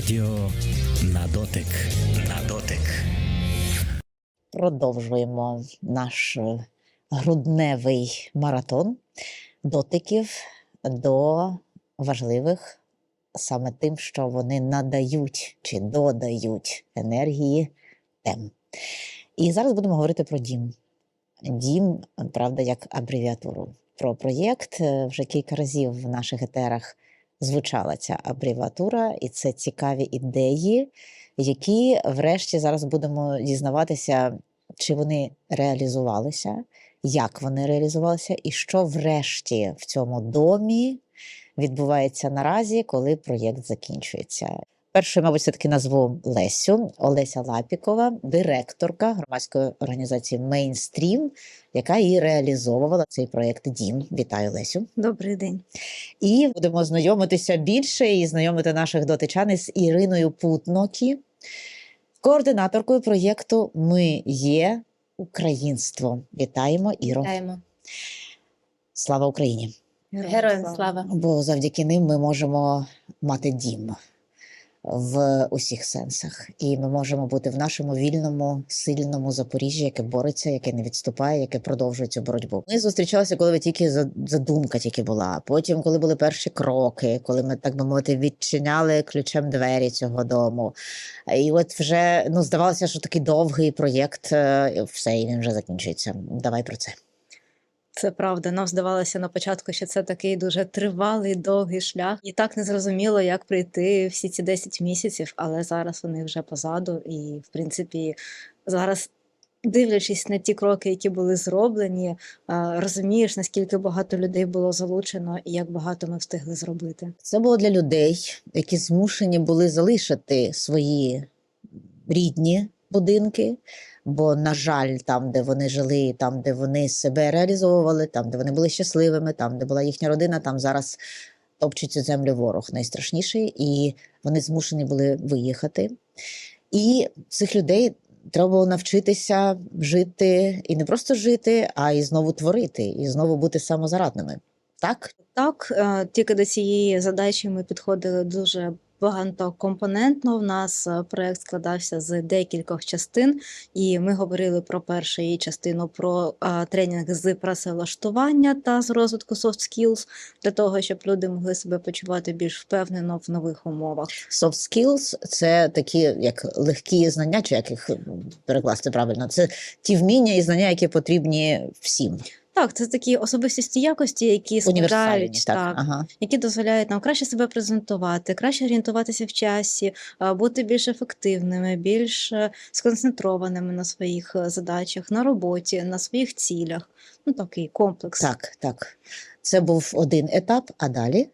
Радіо на дотик. На дотик. Продовжуємо наш грудневий маратон дотиків до важливих саме тим, що вони надають чи додають енергії тем. І зараз будемо говорити про дім. Дім, правда, як абревіатуру. Про проєкт вже кілька разів в наших етерах звучала ця абревіатура, і це цікаві ідеї, які, врешті, зараз будемо дізнаватися, чи вони реалізувалися, як вони реалізувалися, і що врешті в цьому домі відбувається наразі, коли проєкт закінчується. Першою, мабуть, все-таки назву Лесю Олеся Лапікова, директорка громадської організації Мейнстрім, яка і реалізовувала цей проєкт Дім. Вітаю, Лесю. Добрий день. І будемо знайомитися більше і знайомити наших дотичан із Іриною Путнокі, координаторкою проєкту Ми є українство. Вітаємо, Іро. Вітаємо. Слава Україні! Героям слава. Бо завдяки ним ми можемо мати дім в усіх сенсах. І ми можемо бути в нашому вільному, сильному Запоріжжі, яке бореться, яке не відступає, яке продовжує цю боротьбу. Ми зустрічалися, коли ви тільки за- задумка тільки була. Потім, коли були перші кроки, коли ми так би мовити відчиняли ключем двері цього дому. І от вже ну здавалося, що такий довгий проєкт, е, все, і він вже закінчується. Давай про це. Це правда. Нам здавалося на початку, що це такий дуже тривалий, довгий шлях, і так не зрозуміло, як прийти всі ці 10 місяців, але зараз вони вже позаду. І, в принципі, зараз, дивлячись на ті кроки, які були зроблені, розумієш, наскільки багато людей було залучено і як багато ми встигли зробити. Це було для людей, які змушені були залишити свої рідні будинки. Бо, на жаль, там, де вони жили, там, де вони себе реалізовували, там, де вони були щасливими, там, де була їхня родина, там зараз топчуть цю землю ворог найстрашніший, і вони змушені були виїхати. І цих людей треба було навчитися жити і не просто жити, а й знову творити, і знову бути самозарадними. Так? Так, е, тільки до цієї задачі ми підходили дуже багатокомпонентно. У нас е, проект складався з декількох частин, і ми говорили про першу її частину про е, тренінг з працевлаштування та з розвитку soft skills, для того, щоб люди могли себе почувати більш впевнено в нових умовах. Soft skills – це такі як легкі знання, чи як їх перекласти правильно. Це ті вміння і знання, які потрібні всім. Так, це такі особистісті якості, які складають так. так, Ага. які дозволяють нам краще себе презентувати, краще орієнтуватися в часі, бути більш ефективними, більш е, сконцентрованими на своїх е, задачах, на роботі, на своїх цілях. Ну, такий комплекс. Так, так. Це був один етап, а далі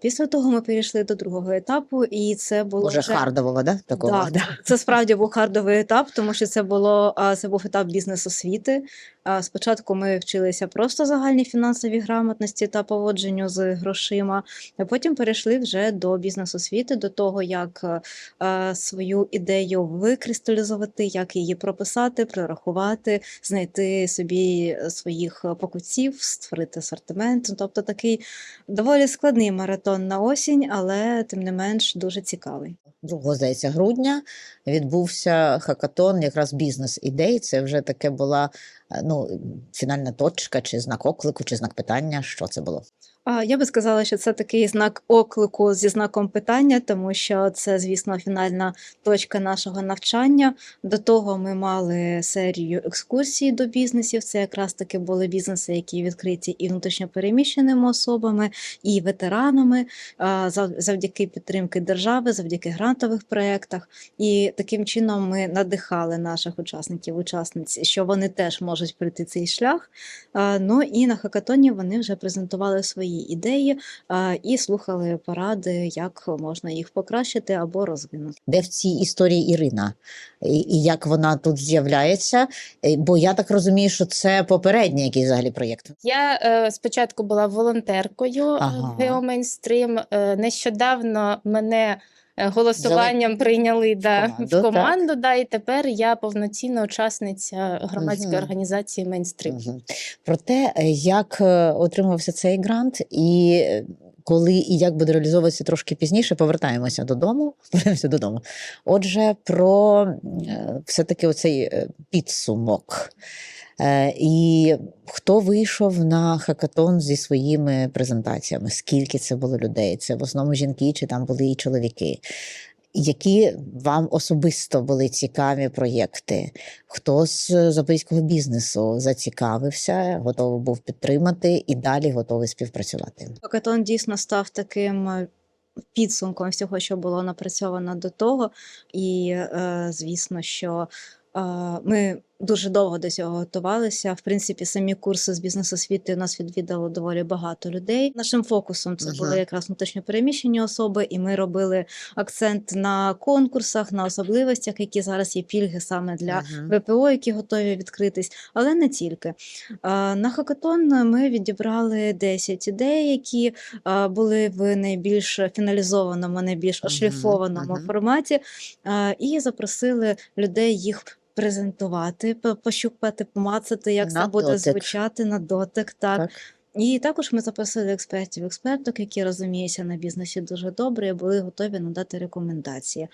після того ми перейшли до другого етапу, і це було уже вже... хардового, да? такого. Да, Це справді був хардовий етап, тому що це було це був етап бізнес-освіти. Спочатку ми вчилися просто загальній фінансовій грамотності та поводженню з грошима, а потім перейшли вже до бізнес-освіти, до того, як свою ідею викристалізувати, як її прописати, прорахувати, знайти собі своїх покупців, створити асортимент. Тобто такий доволі складний маратон на осінь, але тим не менш дуже цікавий. 2 здається, грудня відбувся хакатон, якраз бізнес-ідей. Це вже таке була е, ну, фінальна точка, чи знак оклику, чи знак питання. Що це було? Я би сказала, що це такий знак оклику зі знаком питання, тому що це, звісно, фінальна точка нашого навчання. До того ми мали серію екскурсій до бізнесів. Це якраз таки були бізнеси, які відкриті і внутрішньопереміщеними особами, і ветеранами завдяки підтримки держави, завдяки грантових проєктах. І таким чином ми надихали наших учасників, учасниць, що вони теж можуть пройти цей шлях. Ну і на хакатоні вони вже презентували свої ідеї а, і слухали поради, як можна їх покращити або розвинути. Де в цій історії Ірина? І, і як вона тут з'являється? Е, Бо я так розумію, що це попередній який взагалі проєкт. Я е, спочатку була волонтеркою Ага. в Геомейнстрім. Е, нещодавно мене е, голосуванням прийняли да, В команду, в команду. Да, і тепер я повноцінна учасниця громадської Мгм. організації Мейнстрім. Мгм. Про те, е, як е, отримався цей грант, і коли і як буде реалізовуватися трошки пізніше, повертаємося додому. Повернемося додому. Отже, про все-таки оцей підсумок. Е, І хто вийшов на хакатон зі своїми презентаціями? Скільки це було людей? Це в основному жінки, чи там були і чоловіки? Які вам особисто були цікаві проєкти? Хто з запорізького бізнесу зацікавився, готовий був підтримати і далі готовий співпрацювати? Хакатон дійсно став таким е, підсумком всього, що було напрацьовано до того. І, е, звісно, що е, ми дуже довго до цього готувалися. В принципі, самі курси з бізнес-освіти у нас відвідало доволі багато людей. Нашим фокусом це були якраз внутрішньопереміщені особи, і ми робили акцент на конкурсах, на особливостях, які зараз є пільги саме для ВПО, які готові відкритись, але не тільки. На хакатон ми відібрали 10 ідей, які були в найбільш фіналізованому, найбільш ошліфованому форматі, і запросили людей їх. Презентувати, по- пощупати, помацати, як На це буде дотик. звучати на дотик. Так. Так. І також ми запросили експертів, експерток, які розуміються на бізнесі дуже добре і були готові надати рекомендації.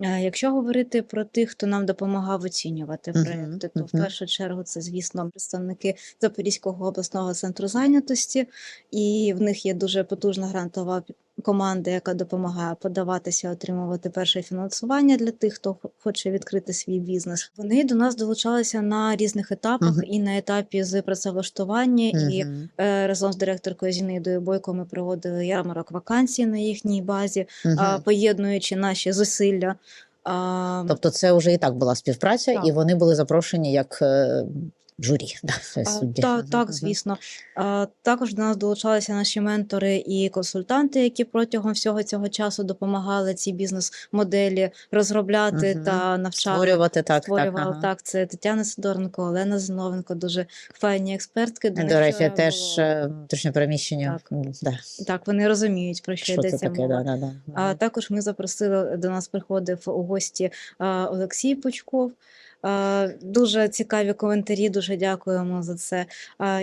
Е, Якщо говорити про тих, хто нам допомагав оцінювати проекти, то в першу чергу це, звісно, представники Запорізького обласного центру зайнятості, і в них є дуже потужна грантова команда, яка допомагає подаватися, отримувати перше фінансування для тих, хто хо- хоче відкрити свій бізнес. Вони до нас долучалися на різних етапах Мгм. і на етапі з працевлаштування, і Е, Разом з директоркою Зінаїдою Бойко ми проводили ярмарок вакансій на їхній базі, Мгм. а, поєднуючи наші зусилля. Тобто, це вже і так була співпраця, Так. і вони були запрошені як е, журі. Да, судді. та, Мгм, так, звісно. А, Також до нас долучалися наші ментори і консультанти, які протягом всього цього часу допомагали ці бізнес-моделі розробляти Мгм. та навчати. Створювати так. Створювали так, ага. так. Це Тетяна Сидоренко, Олена Зиновенко, дуже файні експертки. До, До речі, теж е, внутрішнє переміщення. Так. Да. так, вони розуміють, про що, Що йдеться таке? мова. Да, да, да. А також ми запросили до нас приходив у гості а, Олексій Пучков. А, Дуже цікаві коментарі, дуже дякуємо за це.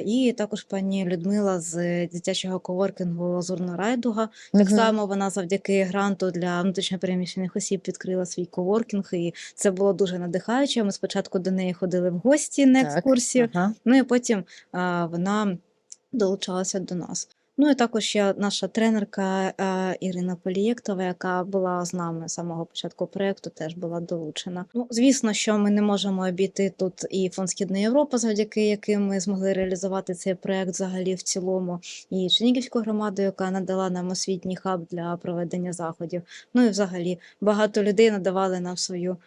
І також пані Людмила з дитячого коворкінгу Лазурна Райдуга. Так Мгм. само вона завдяки гранту для внутрішньопереміщених осіб відкрила свій коворкінг, і це було дуже надихаюче. Ми спочатку до неї ходили в гості на екскурсію, Ага. Ну і потім а, вона долучалася до нас. Ну і також ще наша тренерка а, Ірина Полієктова, яка була з нами з самого початку проєкту, теж була долучена. Ну, звісно, що ми не можемо обійти тут і фонд Східна Європа, завдяки яким ми змогли реалізувати цей проєкт взагалі в цілому, і Чернігівську громаду, яка надала нам освітній хаб для проведення заходів. Ну і взагалі багато людей надавали нам свою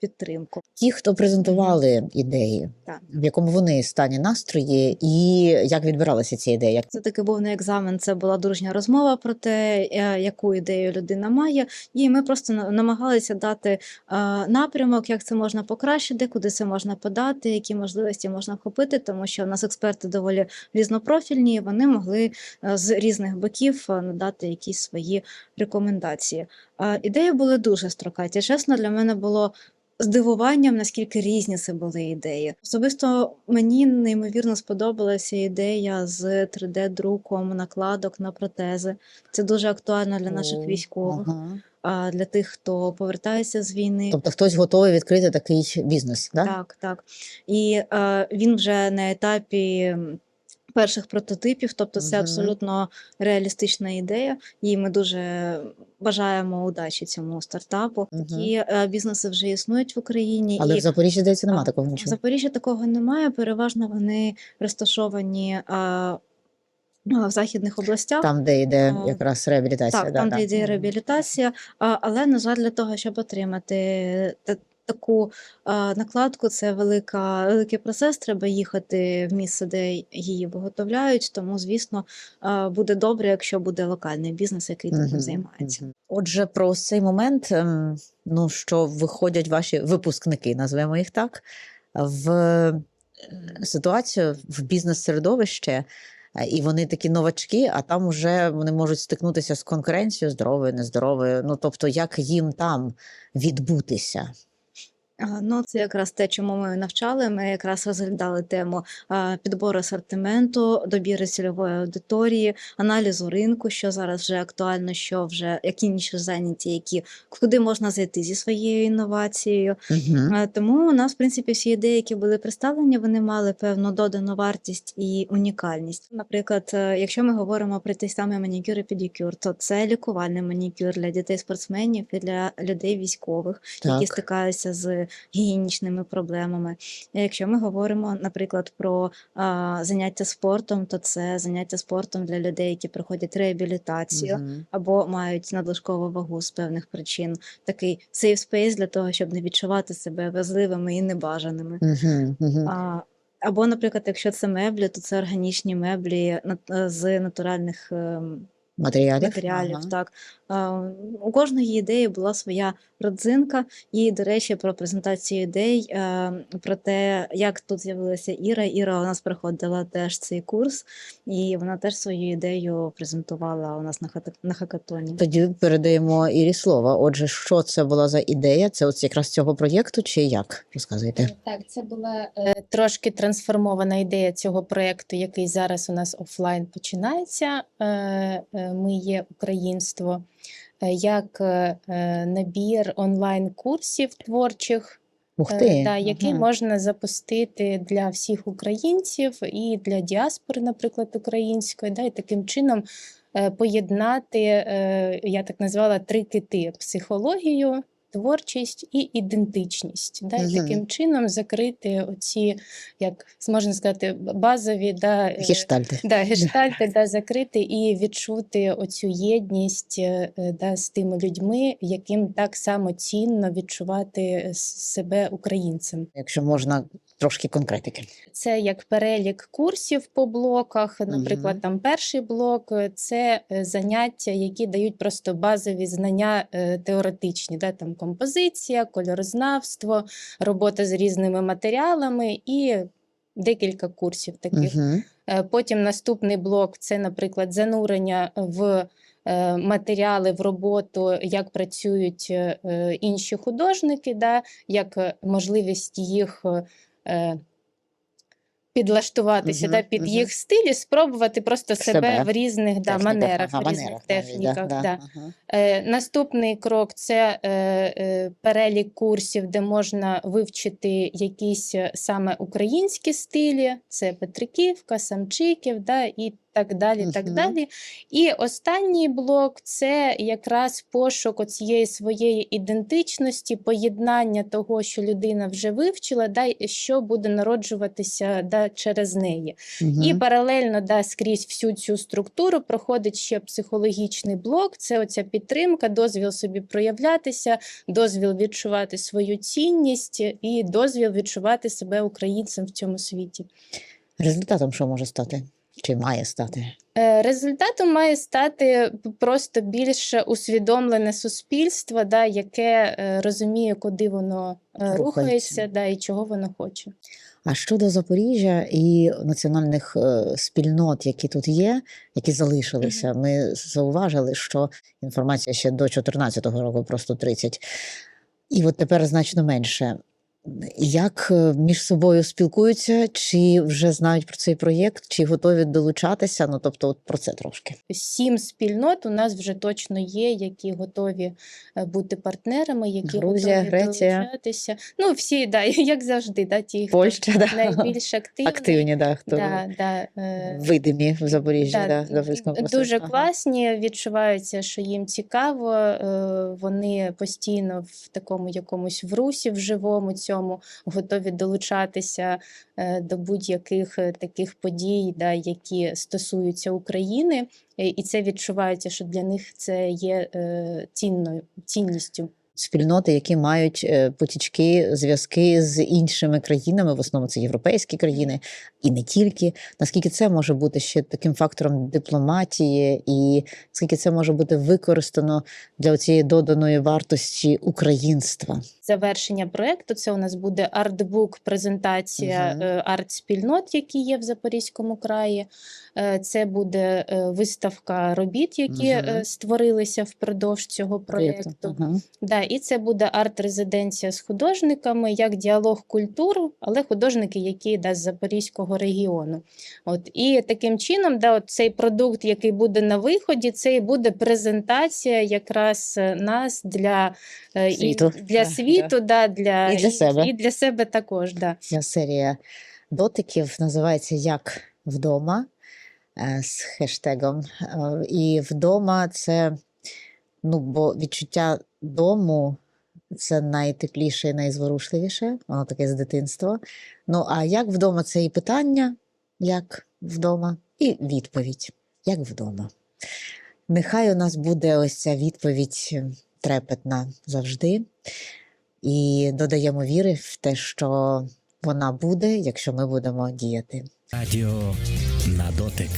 підтримку. Ті, хто презентували ідеї, Так. в якому вони стані настрої, і як відбиралися ці ідеї? Це таки був не екзамен, це була дружня розмова про те, е, яку ідею людина має, і ми просто на- намагалися дати е, напрямок, як це можна покращити, куди це можна подати, які можливості можна вхопити, тому що в нас експерти доволі різнопрофільні, і вони могли е, з різних боків надати якісь свої рекомендації. Ідеї були дуже строкаті. Чесно, для мене було здивуванням, наскільки різні це були ідеї. Особисто мені неймовірно сподобалася ідея з 3D-друком накладок на протези. Це дуже актуально для наших О, військових, Ага. а для тих, хто повертається з війни. Тобто хтось готовий відкрити такий бізнес, да? Так, так. І е, він вже на етапі перших прототипів, тобто це абсолютно реалістична ідея, і ми дуже бажаємо удачі цьому стартапу. Такі е, бізнеси вже існують в Україні. Але і в Запоріжжі, здається, немає такого в. Запоріжжі такого немає. Переважно вони розташовані а, в західних областях. Там, де йде якраз реабілітація. Так, да, там, да. де йде реабілітація, але, на жаль, для того, щоб отримати таку а, накладку, це велика, великий процес. Треба їхати в місце, де її виготовляють. Тому, звісно, а, буде добре, якщо буде локальний бізнес, який таким Мгм, займається. Отже, про цей момент, ем, ну що виходять ваші випускники, назвемо їх так, в е, ситуацію в бізнес-середовище, е, і вони такі новачки, а там вже вони можуть стикнутися з конкуренцією здоровою, нездоровою. Ну тобто, як їм там відбутися? Ну, це якраз те, чому ми навчали. Ми якраз розглядали тему підбору асортименту, добіру цільової аудиторії, аналізу ринку, що зараз вже актуально, що вже які ніші зайняті, які куди можна зайти зі своєю інновацією. Угу. Тому у нас, в принципі, всі ідеї, які були представлені, вони мали певну додану вартість і унікальність. Наприклад, е, якщо ми говоримо про той самий манікюр і педикюр, то це лікувальний манікюр для дітей-спортсменів і для людей військових, які стикаються з гігієнічними проблемами. Якщо ми говоримо, наприклад, про а, заняття спортом, то це заняття спортом для людей, які проходять реабілітацію Мгм. або мають надлишкову вагу з певних причин. Такий safe space для того, щоб не відчувати себе вразливими і небажаними. Мгм. Мгм. А, або, наприклад, якщо це меблі, то це органічні меблі з натуральних ем, Матеріалів. матеріалів. Ага. Так. А, у кожної ідеї була своя родзинка. І, до речі, про презентацію ідей, е, про те, як тут з'явилася Іра. Іра у нас проходила теж цей курс, і вона теж свою ідею презентувала у нас на, хата- на хакатоні. Тоді передаємо Ірі слово. Отже, що це була за ідея? Це от якраз цього проєкту, чи як? Розказуйте. Так, це була е, трошки трансформована ідея цього проєкту, який зараз у нас офлайн починається. Е, е, Ми є українство е, як е, е, набір онлайн-курсів творчих, Ух е, ти. Та, які ага. можна запустити для всіх українців і для діаспори, наприклад, української, да, і таким чином е, поєднати, е, я так назвала три кити: психологію, творчість і ідентичність. Да, Мгм. таким чином закрити оці, як можна сказати, базові да, е, Гештальти. Да, гештальти, да, закрити і відчути оцю єдність е, да, з тими людьми, яким так само цінно відчувати себе українцем. Якщо можна трошки конкретики. Це як перелік курсів по блоках. Наприклад, Мгм. там перший блок е, це заняття, які дають просто базові знання теоретичні, да, там композиція, кольорознавство, робота з різними матеріалами і декілька курсів таких. Угу. Потім наступний блок це, наприклад, занурення в е, матеріали, в роботу, як працюють е, інші художники, да, як можливість їх підлаштуватися угу, да, під угу. їх стиль і спробувати просто себе, Себе. в різних да, Техніках, манерах, ага, в різних манерах навіть, техніках. да, Да. ага. Е, Наступний крок це е, е, перелік курсів, де можна вивчити якісь е, саме українські стилі, це Петриківка, Самчиків, да, і так далі. так далі. І останній блок це якраз пошук цієї своєї ідентичності, поєднання того, що людина вже вивчила, да, і що буде народжуватися да, через неї. І паралельно да, скрізь всю цю структуру проходить ще психологічний блок. Це оця підтримка, дозвіл собі проявлятися, дозвіл відчувати свою цінність і дозвіл відчувати себе українцем в цьому світі. Результатом що може стати? Чи має стати? Е, Результатом має стати просто більш усвідомлене суспільство, да, яке е, розуміє, куди воно е, Рухається. рухається, да, і чого воно хоче. А щодо Запоріжжя і національних спільнот, які тут є, які залишилися, ми зауважили, що інформація ще до 2014 року просто 30. І от тепер значно менше. Як е, між собою спілкуються, чи вже знають про цей проєкт, чи готові долучатися? Ну тобто, от про це трошки. Сім спільнот у нас вже точно є, які готові е, бути партнерами, які Грузія, готові Греція. долучатися. Ну, всі, да, як завжди, да, ті, хто Польща, да. найбільш активні. активні, да, хто Да, да, е, видимі в Запоріжжі, Да, да, просторі. Дуже Ага. класні, відчуваються, що їм цікаво. Вони постійно в такому якомусь в русі в живому цьому готові долучатися е, до будь-яких е, таких подій, да, які стосуються України. Е, І це відчувається, що для них це є цінною цінністю. спільноти, які мають потічки, зв'язки з іншими країнами, в основному це європейські країни, і не тільки. Наскільки це може бути ще таким фактором дипломатії, і наскільки це може бути використано для цієї доданої вартості українства? Завершення проекту. Це у нас буде артбук, презентація Мгм. е, арт-спільнот, які є в Запорізькому краї. Е, Це буде е, виставка робіт, які Мгм. е, створилися впродовж цього проекту. Ага. Да, і це буде арт-резиденція з художниками, як діалог культур, але художники, які да, з Запорізького регіону. От, і таким чином, да, от цей продукт, який буде на виході, це і буде презентація якраз нас для Світу. для Да, світу, да, для, І для себе. І для себе також. Да. Ця серія дотиків називається Як вдома е, з хештегом. Е, І вдома це, ну, бо відчуття дому це найтепліше і найзворушливіше, воно таке з дитинства. Ну, а як вдома це і питання, як вдома, і відповідь, як вдома. Нехай у нас буде ось ця відповідь трепетна завжди. І додаємо віри в те, що вона буде, якщо ми будемо діяти. Радіо на дотик.